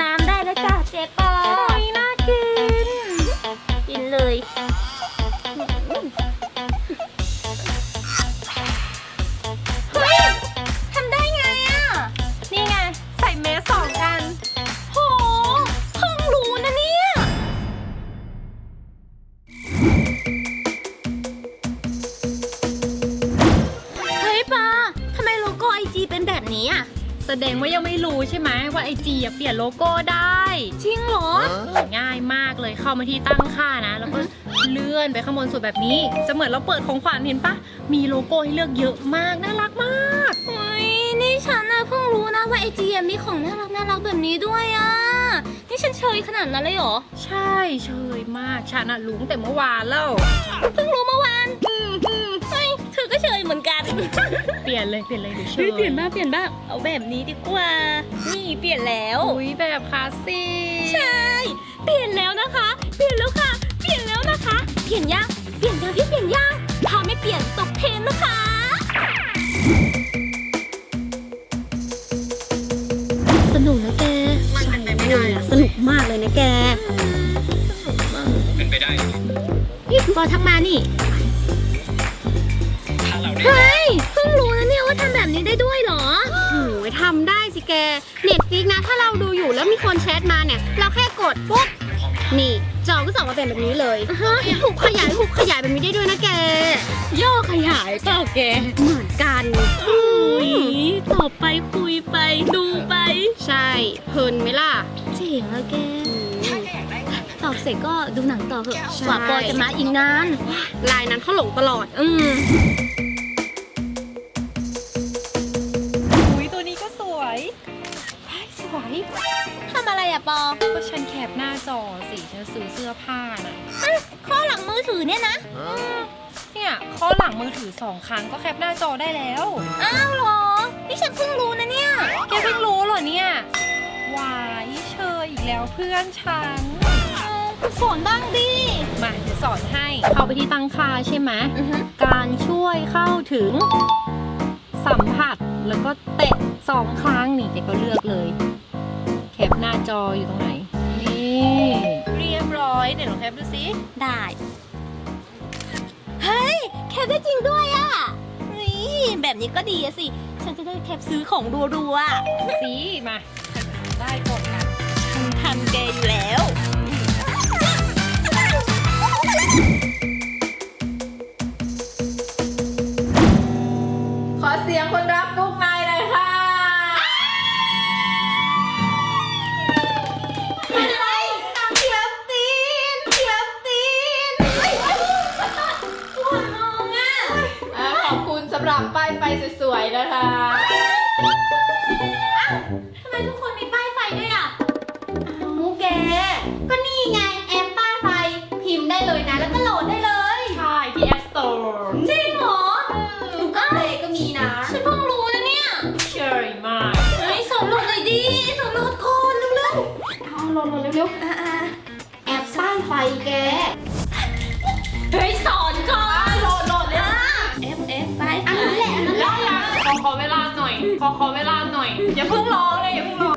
น้ำได้ ว่าไอจีเปลี่ยนโลโก้ได้ จริงเหรอ ง่ายมากเลยเข้ามาที่ตั้งค่านะ แล้วก็เลื่อนไปข้างบนสุดแบบนี้ จะเหมือนเราเปิดของขวัญเห็นปะมีโลโก้ให้เลือกเยอะมาก น่ารักมากเฮ้ยนี่ฉันน่ะเพิ่งรู้นะว่าไอจีมีของน่ารักน่ารักแบบนี้ด้วยอะ นี่ฉันเชยขนาดนั้นเลยเหรอ ใช่เชยมากฉันอะรู้ตั้งแต่เมื่อวานแล้ว เพิ่งรู้เมื่อวานอืมอืมเฮ้ยเธอก็เชยเหมือนกัน เปลี่ยนเลยเปลี่ยนเลยเดี๋ยวเชเฮ้ยยเปลี่ยนบ้างเปลี่ยนบ้างเอาแบบนี้ดีกว่า นี่เปลี่ยนแล้ว อุ้ยแบบคลาสสิกใช่ เปลี่ยนแล้วนะคะ เปลี่ยนแล้วค่ะ เปลี่ยนแล้วนะคะ เปลี่ยนยังเปลี่ยนยัง นะแกเป็นไปได้พี่ปอทักมานี่ ถ้าเราได้เฮ้ย เพิ่งรู้นะเนี่ยว่าทำแบบนี้ได้ด้วยเหรอโอ้ยทำได้สิแก เน็ตฟิกนะ ถ้าเราดูอยู่แล้วมีคนแชทมาเนี่ย เราแค่กดปุ๊บ นี่ จอก็ส่องมาเป็นแบบนี้เลยหุบขยายหุบขยายแบบนี้ได้ด้วยนะแก ย่อขยายเปล่าแก เหมือนกันอุ้ยต่อไปคุยไปดูไป ใช่ เพลินไหมล่ะ เจ๋งแล้วแกต อบเสร็จก็ดูหนังต่อเถอะใช่กว่าปอจะมาอีกนานลายนั้นเขาหลงตลอด อืมอุ้ยตัวนี้ก็สวยเฮ้ยสวยทำอะไรอะปอก็ฉันแคปหน้าจอสิฉันซื้อเสื้อผ้าน่ะข้อหลังมือถือเนี่ยนะ เนี่ยข้อหลังมือถือสองครั้งก็แคปหน้าจอได้แล้ว อ้าวเหรอ นี่ฉันเพิ่งรู้นะเนี่ย แกเพิ่งรู้เหรอเนี่ยวายเชยอีกแล้วเพื่อนฉัน สอนบ้างดิมาเดี๋ยวสอนให้ เข้าไปที่ตั้งค่าใช่ไหมอือฮึการช่วยเข้าถึง สัมผัสแล้วก็เตะสองครั้งนี่แกก็เลือกเลย แคปหน้าจออยู่ตรงไหน นี่เรียบร้อยเดี๋ยวลองแคปดูสิได้ เฮ้ย แคปได้จริงด้วยอะนี่แบบนี้ก็ดีอะสิ ฉันจะได้แคปซื้อของรัวๆอะ สีมา ได้กดกัน ฉันทันแกอยู่แล้ว หัวน้องอะขอบคุณสำหรับป้ายไฟสวยๆนะคะทำไมทุกคนมีป้ายไฟด้วยอะมูแก ก็นี่ไงแอปป้ายไฟพิมพ์ได้เลยนะ แล้วก็โหลดได้เลย ใช่ที่ App Store จริงเหรอกูเกิลเพลก็มีนะ ฉันเพิ่งรู้นะเนี่ยเชยมากเฮ้ยสอนโหลดหน่อยดิสอนโหลดก่อนเร็วเอาโหลดโหลดเร็วๆอ่าๆแอปป้ายไฟแก ขอขอเวลาหน่อย อย่าเพิ่งร้องเลยอย่าเพิ่งร้อง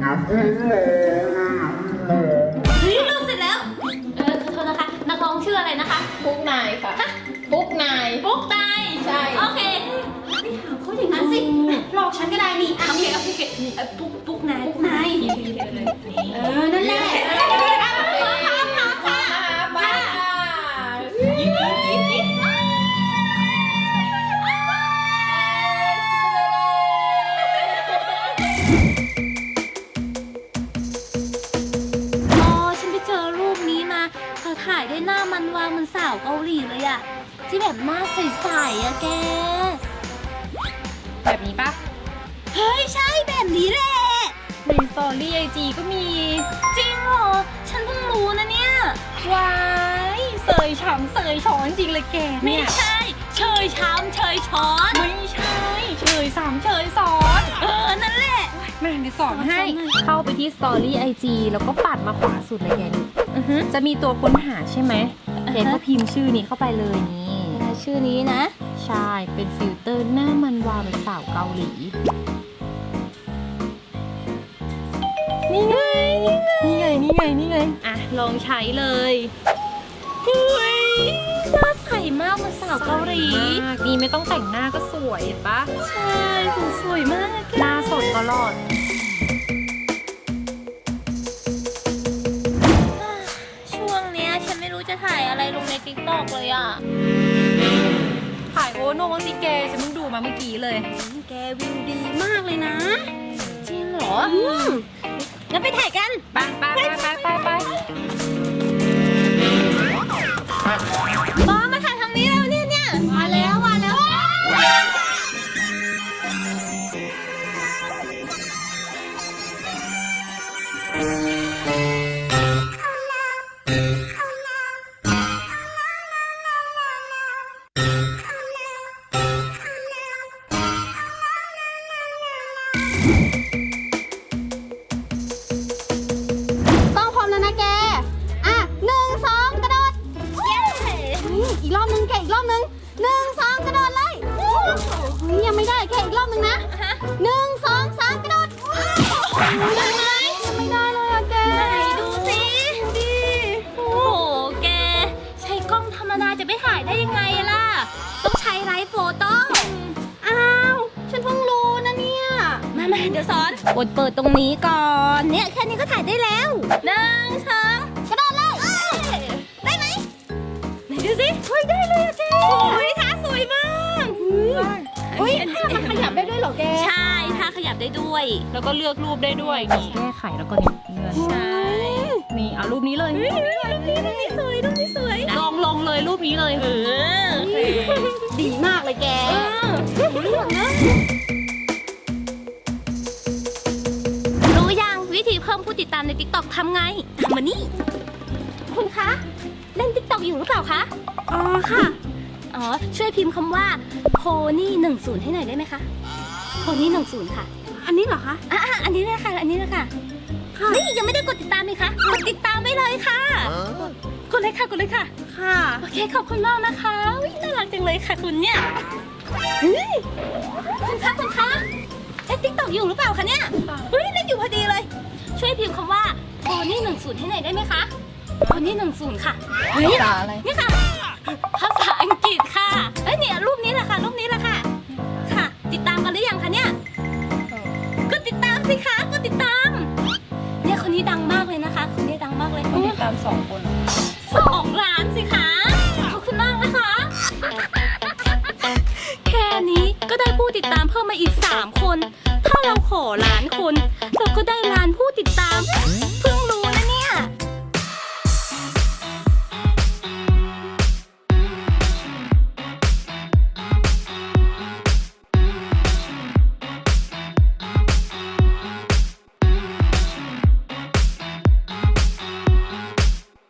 นี่เลือกเสร็จแล้ว เออขอโทษนะคะ นักร้องชื่ออะไรนะคะปุ๊กนายค่ะปุ๊กนาย ปุ๊กตายใช่ โอเคไม่ถามเขาอย่างนั้นสิหลอกฉันก็ได้นี่อะโอเคโอเคโอเคเอ่อปุ๊กปุ๊กนายปุ๊กนายเออนั่นแหละ ที่แบบหน้าใสๆอะแก แบบนี้ปะเฮ้ย ใช่แบบนี้แหละ ในสตอรี่ไอจีก็มี จริงเหรอ ฉันเพิ่งรู้นะเนี่ยวายเสยฉ่ำเสยช้อนจริงเลยแกไม่เนี่ย ใช่ เชยช้ำเชยช้อน ไม่ใช่ เฉยสามเฉยสอน เออ นั่นแหละมาเดี๋ยวสอนให้สอนหน่อยเข้าไปที่สตอรี่ไอจีแล้วก็ปัดมาขวาสุดเลยแกนี่อือฮึจะมีตัวค้นหาใช่ไหมอ่าฮะแกก็พิมพ์ชื่อนี้เข้าไปเลยนี่ ชื่อนี้นะ ใช่ เป็นฟิลเตอร์หน้ามันวาวเป็นสาวเกาหลี นี่ไง นี่ไง นี่ไง นี่ไง อะ ลองใช้เลยเฮ้ยหน้าใสมากเหมันสาวเกาหลีมากนี่ไม่ต้องแต่งหน้าก็สวยเห็นปะ ใช่หูสวยมากหน้าสดก็รอดช่วงเนี้ยฉันไม่รู้จะถ่ายอะไรลงในติ๊กต็อกเลยอะถ่ายโอโนสิแกฉันเพิ่งดูมาเมื่อกี้เลย แกวิวดีมากเลยนะจริงเหรออืมงั้นไปถ่ายกันไปไปไปไปไป สอนกดเปิดตรงนี้ก่อน เนี่ยแค่นี้ก็ถ่ายได้แล้วหนึ่งสองกระโดดเลยได้ไหมไหนดูสิเฮ้ยได้เลยอะแกโอ้ยท่าสวยมากเฮ้ยถ้ามันขยับได้ด้วยเหรอแกใช่ท่าขยับได้ด้วย แล้วก็เลือกรูปได้ด้วยนี่แก้ไขแล้วก็นี่เลื่อนใช่นี่เอารูปนี้เลยรูปนี้รูปนี้สวยรูปนี้สวยลงลงเลยรูปนี้เลยเออดีมากเลยแกรู้ เพิ่มผู้ติดตามใน TikTok ทำไงทำมานี่ คุณคะ เล่น TikTok อยู่หรือเปล่าคะ อ๋อค่ะ อ๋อ ช่วยพิมพ์คำว่าโพนี่หนึ่งศูนย์ให้หน่อยได้ไหมคะโพนี่หนึ่งศูนย์ค่ะ อันนี้เหรอคะ อะอะอันนี้เลยค่ะ อันนี้เลยค่ะค่ะ นี่ยังไม่ได้กดติดตามเลยคะกดติดตามไปเลยค่ะ กดเลยค่ะ กดเลยค่ะ ค่ะ โอเค ขอบคุณมากนะคะอุ๊ยน่ารักจังเลยค่ะคุณเนี่ยเฮ้ยคุณคะคุณคะเล่นติ๊กต็อกอยู่หรือเปล่าคะเนี่ยเฮ้ยเล่นอยู่พอดีเลย ช่วยพิมพ์คำว่าโพนี่หนึ่งศูนย์ให้หน่อยได้ไหมคะโพนี่หนึ่งศูนย์ค่ะเฮ้ยตาอะไร นี่ค่ะ ภาษาอังกฤษค่ะเอ้ยเนี่ยรูปนี้แหละค่ะ รูปนี้แหละค่ะ ค่ะ ติดตามกันหรือยังคะเนี่ยก็ติดตามสิคะก็ติดตาม เนี่ยคนนี้ดังมากเลยนะคะ คนนี้ดังมากเลยติดตามสองคน